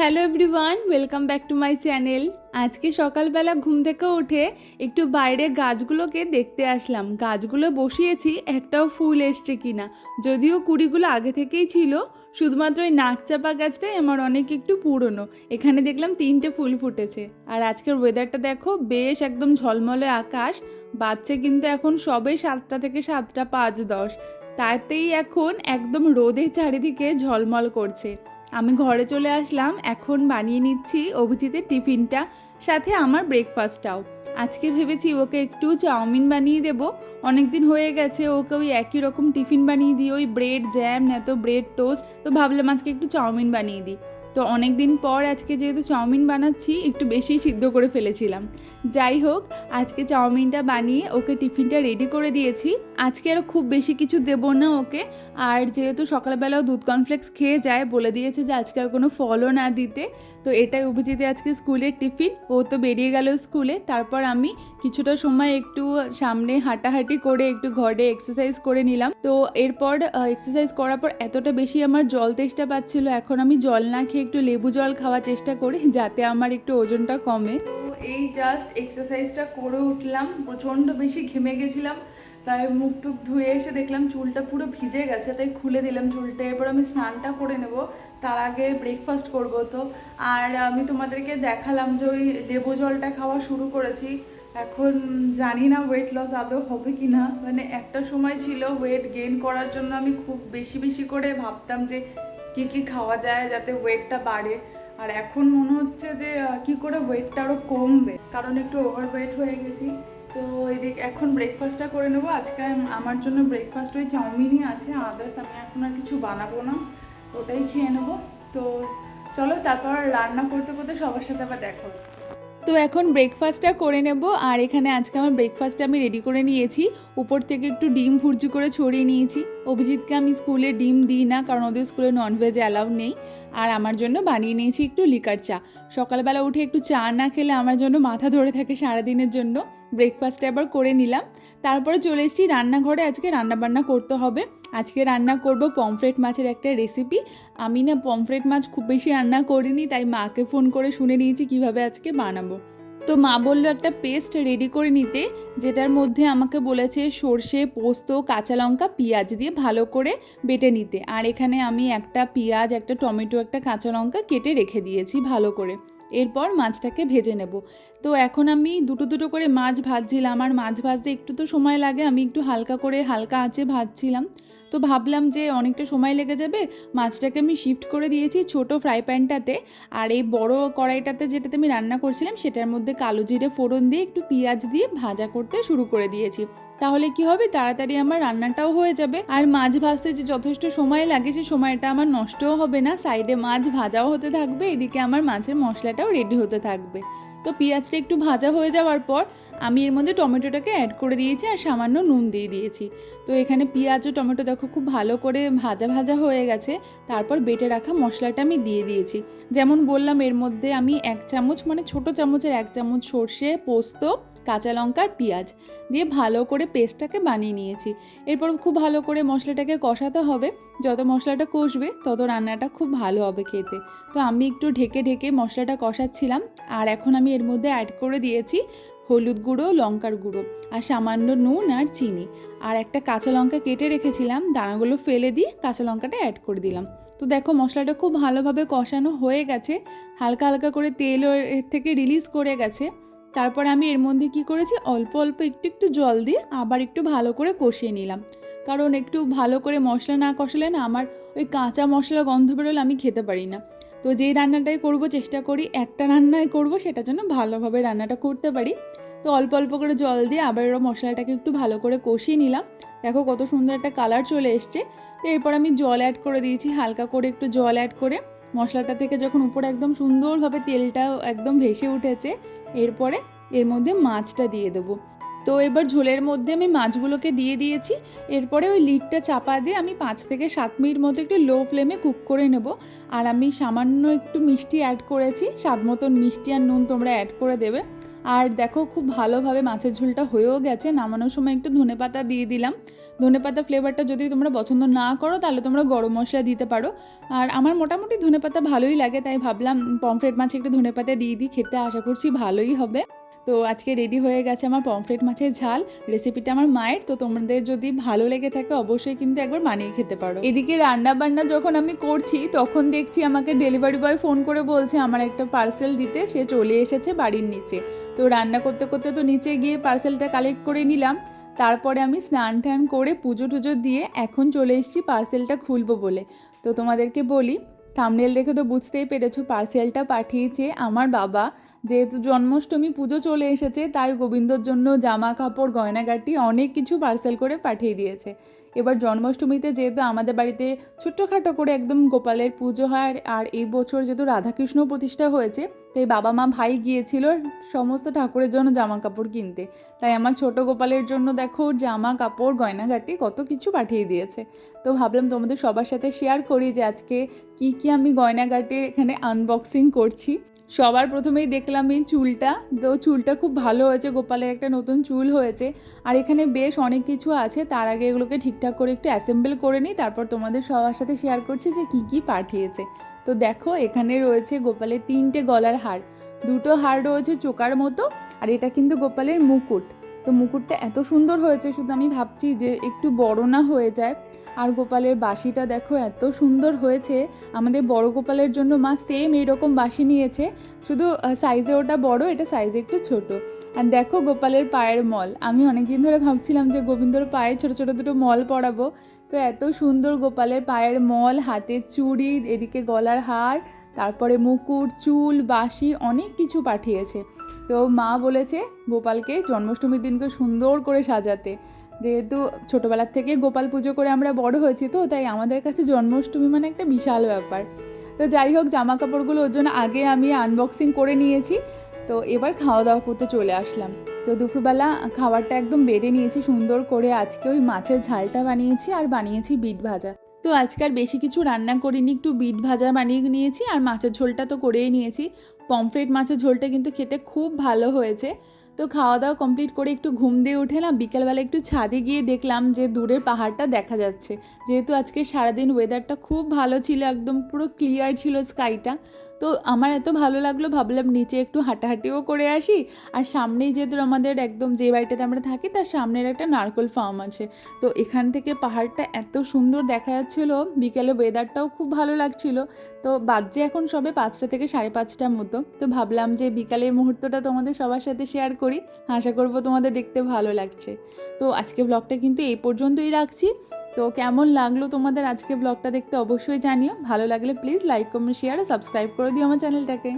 Hello everyone welcome back to my channel আজকে সকালবেলা ঘুম থেকে উঠে একটু বাইরে গাছগুলোকে দেখতে আসলাম। গাছগুলো বসিয়েছি, একটাও ফুল এসছে কিনা। যদিও কুড়িগুলো আগে থেকেই ছিল, শুধুমাত্র ওই নাকচাপা গাছটাই আমার অনেক একটু পুরনো। এখানে দেখলাম তিনটে ফুল ফুটেছে। আর আজকের ওয়েদারটা দেখো, বেশ একদম ঝলমলে আকাশ। বাচ্চা কিন্তু এখন সবে সাতটা থেকে সাতটা পাঁচ দশ। তাতেই এখন একদম রোদে চারিদিকে ঝলমল করছে। আমি ঘরে চলে আসলাম, এখন বানিয়ে নিচ্ছি অভিজিতের টিফিনটা, সাথে আমার ব্রেকফাস্টটাও আজকে ভেবেছি ওকে একটু চাউমিন বানিয়ে দেবো। অনেক দিন হয়ে গেছে, ওকে ওই একই রকম টিফিন বানিয়ে দিই, ওই ব্রেড, জ্যাম এত ব্রেড, টোস্ট। তো ভাবলাম আজকে একটু চাউমিন বানিয়ে দিই। তো অনেক দিন পর আজকে যেহেতু চাউমিন বানাচ্ছি, একটু বেশি সিদ্ধ করে ফেলেছিলাম। যাই হোক, আজকে চাউমিনটা বানিয়ে ওকে টিফিনটা রেডি করে দিয়েছি। আজকে আরও খুব বেশি কিছু দেবো না ওকে। আর যেহেতু সকালবেলাও দুধ কর্নফ্লেক্স খেয়ে যায়, বলে দিয়েছে যে আজকে আর কোনো ফলও না দিতে। তো এটাই অভিজিতে আজকে স্কুলের টিফিন। ও তো বেরিয়ে গেল স্কুলে। তারপর আমি কিছুটা সময় একটু সামনে হাঁটাহাঁটি করে একটু ঘরে এক্সারসাইজ করে নিলাম। তো এরপর এক্সারসাইজ করার পর এতটা বেশি আমার জল তেষ্টা পাচ্ছিল। এখন আমি জল না খেয়ে একটু লেবু জল খাওয়ার চেষ্টা করি যাতে আমার একটু ওজনটা কমে। এই জাস্ট এক্সারসাইজটা করে উঠলাম, প্রচণ্ড বেশি ঘেমে গেছিলাম, তাই মুখ টুক ধুয়ে এসে দেখলাম চুলটা পুরো ভিজে গেছে, তাই খুলে দিলাম চুলটা। এরপর আমি স্নানটা করে নেব, তার আগে ব্রেকফাস্ট করব তো। আর আমি তোমাদেরকে দেখালাম যে ওই লেবু জলটা খাওয়া শুরু করেছি। এখন জানি না ওয়েট লস আদৌ হবে কি না মানে একটা সময় ছিল ওয়েট গেইন করার জন্য আমি খুব বেশি বেশি করে ভাবতাম যে কি কি খাওয়া যায় যাতে ওয়েটটা বাড়ে। আর এখন মনে হচ্ছে যে কি করে ওয়েটটা আরও কমবে? কারণ একটু ওভার ওয়েট হয়ে গেছি। তো এদিক, এখন ব্রেকফাস্টটা করে নেব। আজকে আমার জন্য ব্রেকফাস্ট ওই চাউমিনই আছে। আদার্স আমি এখন আর কিছু বানাবো না। ওটাই খেয়ে নেব। তো চলো, তারপর রান্না করতে করতে সবার সাথে আবার দেখা। তো এখন ব্রেকফাস্টটা করে নেব। আর এখানে আজকে আমার ব্রেকফাস্টটা আমি রেডি করে নিয়েছি। উপর থেকে একটু ডিম ভুর্জি করে ছড়িয়ে নিয়েছি। অভিজিৎকে আমি স্কুলে ডিম দিই না, কারণ ওদের স্কুলে ননভেজ অ্যালাউ নেই। আর আমার জন্য বানিয়ে নিয়েছি একটু লিকার চা। সকালবেলা উঠে একটু চা না খেলে আমার জন্য মাথা ধরে থাকে সারাদিনের জন্য। ব্রেকফাস্টটা এবার করে নিলাম। তারপরে চলে এসেছি রান্নাঘরে। আজকে রান্না বান্না করতে হবে। আজকে রান্না করব পমফ্রেট মাছের একটা রেসিপি আমি না পমফ্রেট মাছ খুব বেশি রান্না করিনি, তাই মাকে ফোন করে শুনে নিয়েছি কীভাবে আজকে বানাবো। তো মা বলল একটা পেস্ট রেডি করে নিতে, যেটার মধ্যে আমাকে বলেছে সর্ষে, পোস্ত, কাঁচা লঙ্কা, পেঁয়াজ দিয়ে ভালো করে বেটে নিতে। আর এখানে আমি একটা পেঁয়াজ, একটা টমেটো, একটা কাঁচা লঙ্কা কেটে রেখে দিয়েছি ভালো করে। এরপর মাছটাকে ভেজে নেব। তো এখন আমি দুটো দুটো করে মাছ ভাজছিলাম, আর মাছ ভাজতে একটু তো সময় লাগে, আমি একটু হালকা করে হালকা আঁচে ভাজছিলাম। তো ভাবলাম যে অনেকটা সময় লেগে যাবে, মাছটাকে আমি শিফট করে দিয়েছি ছোট ফ্রাই প্যানটাতে আর এই বড় কড়াইটাতে যেটাতে আমি রান্না করছিলাম, সেটার মধ্যে কালো জিরে ফোড়ন দিয়ে একটু পেঁয়াজ দিয়ে ভাজা করতে শুরু করে দিয়েছি। তাহলে কি হবে? তাড়াতাড়ি আমার রান্নাটাও হয়ে যাবে। আর মাছ ভাজতে যে যথেষ্ট সময় লাগে, সে সময়টা আমার নষ্টও হবে না। সাইডে মাছ ভাজাও হতে থাকবে, এদিকে আমার মাছের মশলাটাও রেডি হতে থাকবে। তো পেঁয়াজটা একটু ভাজা হয়ে যাওয়ার পর আমি এর মধ্যে টমেটোটাকে অ্যাড করে দিয়েছি আর সামান্য নুন দিয়ে দিয়েছি। তো এখানে পেঁয়াজ ও টমেটো দেখো খুব ভালো করে ভাজা ভাজা হয়ে গেছে। তারপর বেটে রাখা মশলাটা আমি দিয়ে দিয়েছি। যেমন বললাম, এর মধ্যে আমি এক চামচ মানে ছোট চামচের এক চামচ সর্ষে, পোস্ত, কাঁচা লঙ্কা আর পেঁয়াজ দিয়ে ভালো করে পেস্টটাকে বানিয়ে নিয়েছি। এরপর খুব ভালো করে মশলাটাকে কষাতে হবে। যত মশলাটা কষবে তত রান্নাটা খুব ভালো হবে খেতে। তো আমি একটু ঢেকে ঢেকে মশলাটা কষাচ্ছিলাম। আর এখন আমি এর মধ্যে অ্যাড করে দিয়েছি হলুদ গুঁড়ো, লঙ্কার গুঁড়ো আর সামান্য নুন আর চিনি। আর একটা কাঁচা লঙ্কা কেটে রেখেছিলাম, দানাগুলো ফেলে দিয়ে কাঁচা লঙ্কাটা অ্যাড করে দিলাম। তো দেখো মশলাটা খুব ভালোভাবে কষানো হয়ে গেছে, হালকা হালকা করে তেল এর থেকে রিলিজ করে গেছে। তারপর আমি এর মধ্যে কি করেছি, অল্প অল্প একটু একটু জল দিয়ে আবার একটু ভালো করে কষিয়ে নিলাম। কারণ একটু ভালো করে মশলা না কষালে না আমার ওই কাঁচা মশলা গন্ধ বেরোলে আমি খেতে পারি না। তো যেই রান্নাটাই করব, চেষ্টা করি একটা রান্নায় করব সেটা জন্য ভালোভাবে রান্নাটা করতে পারি। তো অল্প অল্প করে জল দিয়ে আবার এরকম মশলাটাকে একটু ভালো করে কষিয়ে নিলাম। দেখো কত সুন্দর একটা কালার চলে এসছে। তো এরপর আমি জল অ্যাড করে দিয়েছি, হালকা করে একটু জল অ্যাড করে। মশলাটা থেকে যখন উপরে একদম সুন্দরভাবে তেলটা একদম ভেসে উঠেছে, এরপরে এর মধ্যে মাছটা দিয়ে দেবো। তো এবার ঝোলের মধ্যে আমি মাছগুলোকে দিয়ে দিয়েছি। এরপরে ওই লিডটা চাপা দিয়ে আমি পাঁচ থেকে সাত মিনিট মতো একটু লো ফ্লেমে কুক করে নেব। আর আমি সামান্য একটু মিষ্টি অ্যাড করেছি, স্বাদ মতন মিষ্টি আর নুন তোমরা অ্যাড করে দেবে। আর দেখো খুব ভালোভাবে মাছের ঝোলটা হয়েও গেছে, নামানোর সময় একটু ধনেপাতা দিয়ে দিলাম। ধনেপাতা ফ্লেভারটা যদি তোমরা পছন্দ না করো, তাহলে তোমরা গরম মশলা দিতে পারো। আর আমার মোটামুটি ধনেপাতা ভালোই লাগে, তাই ভাবলাম পমফ্রেট মাছে একটু ধনেপাতা দিয়ে দিই, খেতে আশা করছি ভালোই হবে। তো আজকে রেডি হয়ে গেছে আমার পমফ্রেট মাছের ঝাল। রেসিপিটা আমার মায়ের, তো তোমাদের যদি ভালো লেগে থাকে অবশ্যই কিন্তু একবার বানিয়ে খেতে পারো। এদিকে রান্না বান্না যখন আমি করছি, তখন দেখছি আমাকে ডেলিভারি বয় ফোন করে বলছে, আমার একটা পার্সেল দিতে। সে চলে এসেছে বাড়ির নিচে। তো রান্না করতে করতে তো নিচে গিয়ে পার্সেলটা কালেক্ট করে নিলাম। তারপরে আমি স্নান টান করে পুজো টুজো দিয়ে এখন চলে এসেছি পার্সেলটা খুলবো বলে। তো তোমাদেরকে বলি থামনেল দেখে তো বুঝতেই পেরেছ পার্সেলটা পাঠিয়েছে আমার বাবা। যেহেতু জন্মাষ্টমী পুজো চলে এসেছে, তাই গোবিন্দর জন্য জামা কাপড় গয়নাগাটি অনেক কিছু পার্সেল করে পাঠিয়ে দিয়েছে। এবার জন্মাষ্টমীতে যেহেতু আমাদের বাড়িতে ছোট্টখাটো করে একদম গোপালের পুজো হয়, আর- এই বছর যেহেতু রাধাকৃষ্ণ প্রতিষ্ঠা হয়েছে, তাই বাবা মা ভাই গিয়েছিল সমস্ত ঠাকুরের জন্য জামা কাপড় কিনতে। তাই আমার ছোট গোপালের জন্য দেখো জামা কাপড় গয়নাগাটি কত কিছু পাঠিয়ে দিয়েছে। তো ভাবলাম তোমাদের সবার সাথে শেয়ার করি যে আজকে কি কি আমি গয়নাগাটি এখানে আনবক্সিং করছি। সবার প্রথমেই দেখলাম এই চুলটা। তো চুলটা খুব ভালো হয়েছে, গোপালের একটা নতুন চুল হয়েছে। আর এখানে বেশ অনেক কিছু আছে, তার আগে এগুলোকে ঠিকঠাক করে একটু অ্যাসেম্বল করে নিই, তারপর তোমাদের সবার সাথে শেয়ার করছি যে কি কি পাঠিয়েছে। তো দেখো, এখানে রয়েছে গোপালের তিনটে গলার হার। দুটো হার রয়েছে চোকার মতো, আর এটা কিন্তু গোপালের মুকুট। তো মুকুটটা এত সুন্দর হয়েছে, শুধু আমি ভাবছি যে একটু বড় না হয়ে যায়। আর গোপালের বাঁশিটা দেখো এত সুন্দর হয়েছে। আমাদের বড় গোপালের জন্য মা সেম এইরকম বাঁশি নিয়েছে। শুধু সাইজে ওটা বড়, এটা সাইজে একটু ছোট। আর দেখো গোপালের পায়ের মল। আমি অনেকদিন ধরে ভাবছিলাম যে গোবিন্দর পায়ে ছোট ছোট দুটো মল পরাবো। তো এত সুন্দর গোপালের পায়ের মল হাতের চুড়ি, এদিকে গলার হার, তারপরে মুকুট, চুল, বাঁশি অনেক কিছু পাঠিয়েছে। তো মা বলেছে, গোপালকে জন্মাষ্টমীর দিনকে সুন্দর করে সাজাতে। যেহেতু ছোটোবেলার থেকে গোপাল পুজো করে আমরা বড় হয়েছি তো, তাই আমাদের কাছে জন্মাষ্টমী মানে একটা বিশাল ব্যাপার। তো যাই হোক জামা কাপড়গুলো ওর জন্য আগে আমি আনবক্সিং করে নিয়েছি। তো এবার খাওয়া দাওয়া করতে চলে আসলাম। তো দুপুরবেলা খাবারটা একদম বেড়ে নিয়েছি, সুন্দর করে আজকে ওই মাছের ঝালটা বানিয়েছি আর বানিয়েছি বিট ভাজা। তো আজকে আর বেশি কিছু রান্না করিনি, একটু বিট ভাজা বানিয়ে নিয়েছি আর মাছের ঝোলটা তো করেই নিয়েছি। পমফ্রেট মাছের ঝোলটা কিন্তু খেতে খুব ভালো হয়েছে। তো খাওয়া দাওয়া কমপ্লিট করে একটু ঘুম দিয়ে উঠে না বিকেলবেলা একটু ছাদে গিয়ে দেখলাম যে দূরের পাহাড়টা দেখা যাচ্ছে। যেহেতু আজকে সারাদিন ওয়েদারটা খুব ভালো ছিল, একদম পুরো ক্লিয়ার ছিল স্কাইটা তো আমার এত ভালো লাগল, ভাবলাম নিচে একটু হাঁটাহাঁটিও করে আসি। আর সামনেই যেহেতু আমাদের একদম যে বাড়িটাতে আমরা থাকি, তার সামনের একটা নারকোল ফার্ম আছে। তো এখান থেকে পাহাড়টা এত সুন্দর দেখা যাচ্ছিল, বিকেলে ওয়েদারটাও খুব ভালো লাগছিল। তো বাজে এখন সবে পাঁচটা থেকে সাড়ে পাঁচটার মতো। তো ভাবলাম যে বিকালের মুহূর্তটা তোমাদের সবার সাথে শেয়ার করি। আশা করব তোমাদের দেখতে ভালো লাগছে। তো আজকে ব্লগটা কিন্তু এই পর্যন্তই রাখছি। তো কেমন লাগল তোমাদের আজকে ব্লগটা দেখতে অবশ্যই জানিও। ভালো লাগলে please like comment share subscribe করে দিও আমার চ্যানেলটাকে